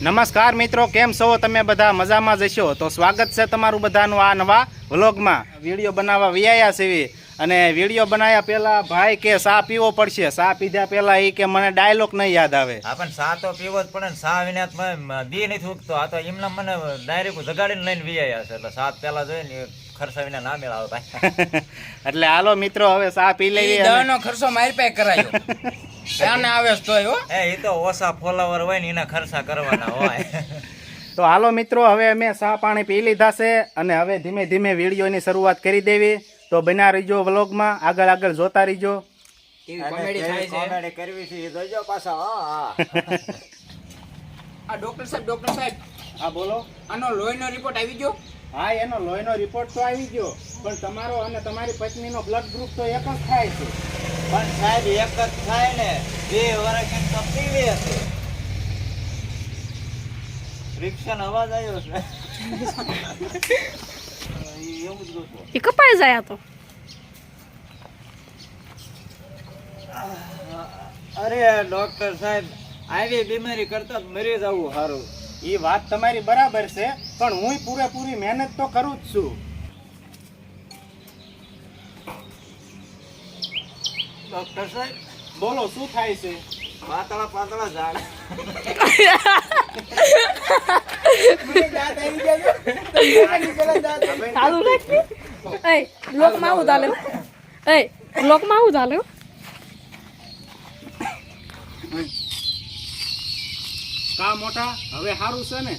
નમસ્કાર મિત્રો, કેમ છો? તમે બધા મજામાં જશો તો સ્વાગત છે તમારું બધાનું આ નવા વ્લોગમાં. વીડિયો બનાવવા વ્યાયા છે અને વીડિયો બનાવ્યા પહેલા ભાઈ કે સા પીવો પડશે? સા પીધા પહેલા એ કે મને ડાયલોગ નહીં યાદ આવે. આપણે સા તો પીવો જ પડે ને. સા વિના દી નથી ઉગતો. આ તો એમને મને ડાયરેક્ટ જગાડીને લઈને વ્યાયા છે. એટલે સાત પહેલા જોઈએ ને એ ખર્ચા વિના ના મેળાવે ભાઈ. એટલે હાલો મિત્રો હવે સા પી લેવી અને- દવાનો ખર્ચો મારી પાસે કરાયો. ત્યાંને આવે એ એ તો ઓછા ફોલોવર હોય ને એના ખર્ચા કરવાના હોય. તો હાલો મિત્રો હવે અમે સા પાણી પી લીધા છે અને હવે ધીમે ધીમે વિડીયોની શરૂઆત કરી દેવી. તો બના રહીજો વ્લોગમાં આગળ આગળ જોતા રહીજો. કોમેડી થાય છે. કોમેડી કરવી છે જોજો પાછા હા હા. આ ડોક્ટર સાહેબ ડોક્ટર સાહેબ. હા બોલો. આનો લોહીનો રિપોર્ટ આવી ગયો? હા એનો લોહીનો રિપોર્ટ તો આવી ગયો. પણ તમારો અને તમારી પત્નીનો બ્લડ ગ્રુપ તો એક જ થાય છે. પણ સાહેબ એક જ થાય ને બે વર્ષ એમ તો પીવે હશે. રિક્ષાનો અવાજ આવ્યો છે. એવું જ ગોતું. એ કપાઈ જાય તો. અરે ડોક્ટર સાહેબ આવી બીમારી કરતા જ મરી જવું સારું. એ વાત તમારી બરાબર છે પણ હું પૂરેપૂરી મહેનત તો કરું જ છું. ડોક્ટર સાહેબ? બોલો શું થાય છે? પાતળા પાતળા ઝાડ. ચાલુ રાખી. એ લોકમાં આવું ચાલે. એ લોકમાં આવું ચાલે કા મોટા? હવે સારું છે ને?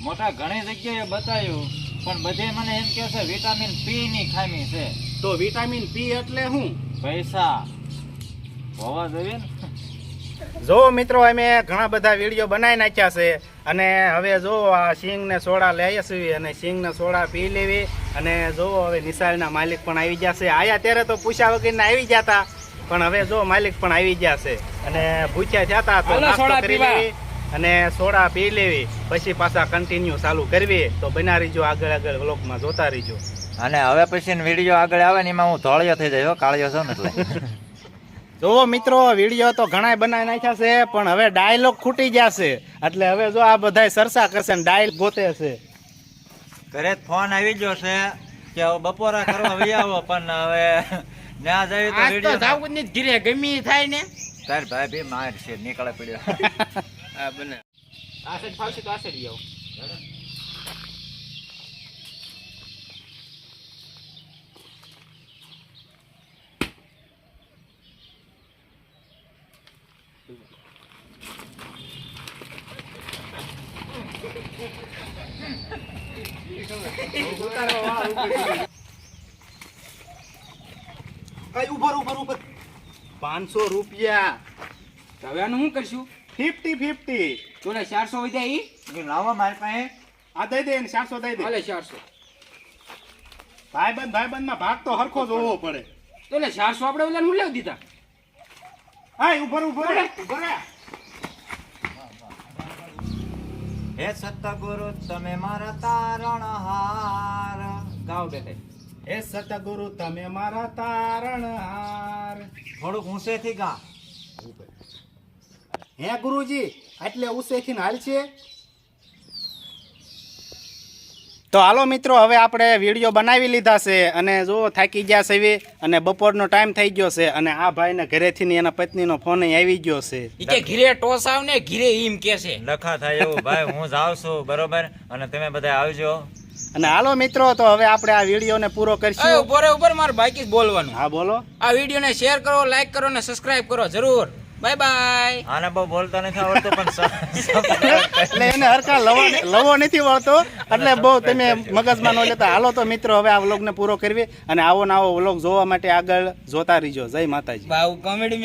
મોટા ઘણી જગ્યાએ બતાવ્યું પણ બધે મને એમ કે છે વિટામિન પી ની ખામી છે. તો વિટામિન પી એટલે શું પૈસા. હોવા જોઈએ ને. જો મિત્રો અમે ઘણા બધા વીડિયો બનાવી નાખ્યા છે અને હવે જો આ સિંગ ને સોડા લઈ છીએ અને સિંગ ને સોડા પી લેવી અને જો હવે નિશાળના માલિક પણ આવી ગયા છે. આયા ત્યારે તો પૂછ્યા વગરને આવી જતા પણ હવે જો માલિક પણ આવી ગયા છે અને પૂછ્યા જતા તો નાસ્તો કરી લેવી. અને સોડા પી લેવી પછી પાછા કન્ટિન્યુ ચાલુ કરવી. તો બના રહીજો આગળ આગળ વ્લોગમાં જોતા રહીજો. અને હવે પછી વીડિયો આગળ આવે ને એમાં હું ધોળિયો થઈ જાય હો કાળિયો છું ને એટલે. જો મિત્રો વીડિયો તો ઘણા બનાવી નાખ્યા છે પણ હવે ડાયલોગ ખૂટી ગયા છે. એટલે હવે જો આ બધા સરસા કરશે ને ડાયલ ગોતે છે. ઘરે જ ફોન આવી ગયો છે કે હવે બપોરા કરવા વહી આવો પણ હવે ના જાય તો તો વીડિયો જાવું જ નહીં ઘીરે ગમી થાય ને. તાર ભાઈ બી માર છે નીકળે પડ્યો. હા બને. આ સાઈડ ફાવશે તો આ સાઈડ જાઓ ઉભર ઉપર ઉપર પાંચસો રૂપિયા. હવે આનું શું કરશું? Fifty fifty. તો ચારસો વધ્યા ઈ? લાવો મારી પાસે. આ દઈ દે ને ચારસો દઈ દે. ભલે ચારસો. ભાઈબંધ ભાઈબંધમાં ભાગ તો હરખો જોવો પડે. તો ચારસો આપણે ઓલા હું લેવ દીધા. હા ઉભર ઉભર ઉભર હે સતગુરુ તમે મારા તારણ હાર ગાવ બે હે સતગુરુ તમે મારા તારણ હાર થોડુંક ઊંચેથી ગા. હે ગુરુજી એટલે ઉસેથી હાલ છે? તો હાલો મિત્રો હવે આપણે વીડિયો બનાવી લીધા છે અને જો થાકી ગયા છે અને બપોરનો ટાઈમ થઈ ગયો છે અને આ ભાઈને ઘરેથી ને એના પત્નીનો ફોન આવી ગયો છે. ઈ કે ઘીરે ટોસ આવ ને ઘીરે ઈમ કે છે. લખા થાય એવું ભાઈ હું જાવ છું બરોબર? અને તમે બધા આવજો. અને હાલો મિત્રો તો હવે આપણે આ વિડીયોને પૂરો કરીશું. ઉપર ઉપર મારે બાકી બોલવાનું. હા બોલો. આ વિડીયોને શેર કરો લાઈક કરો ને સબસ્ક્રાઇબ કરો જરૂર. બાય બાય આને બહુ બોલતા નથી આવડતો પણ એટલે એને હરખા લવો લવો નથી વળતો એટલે બહુ તમે મગજમાં ન લેતા. હાલો તો મિત્રો હવે આ વ્લોગને પૂરો કરવી અને આવો ને આવો વ્લોગ જોવા માટે આગળ જોતા રહીજો. જય માતાજી. બાવ કોમેડી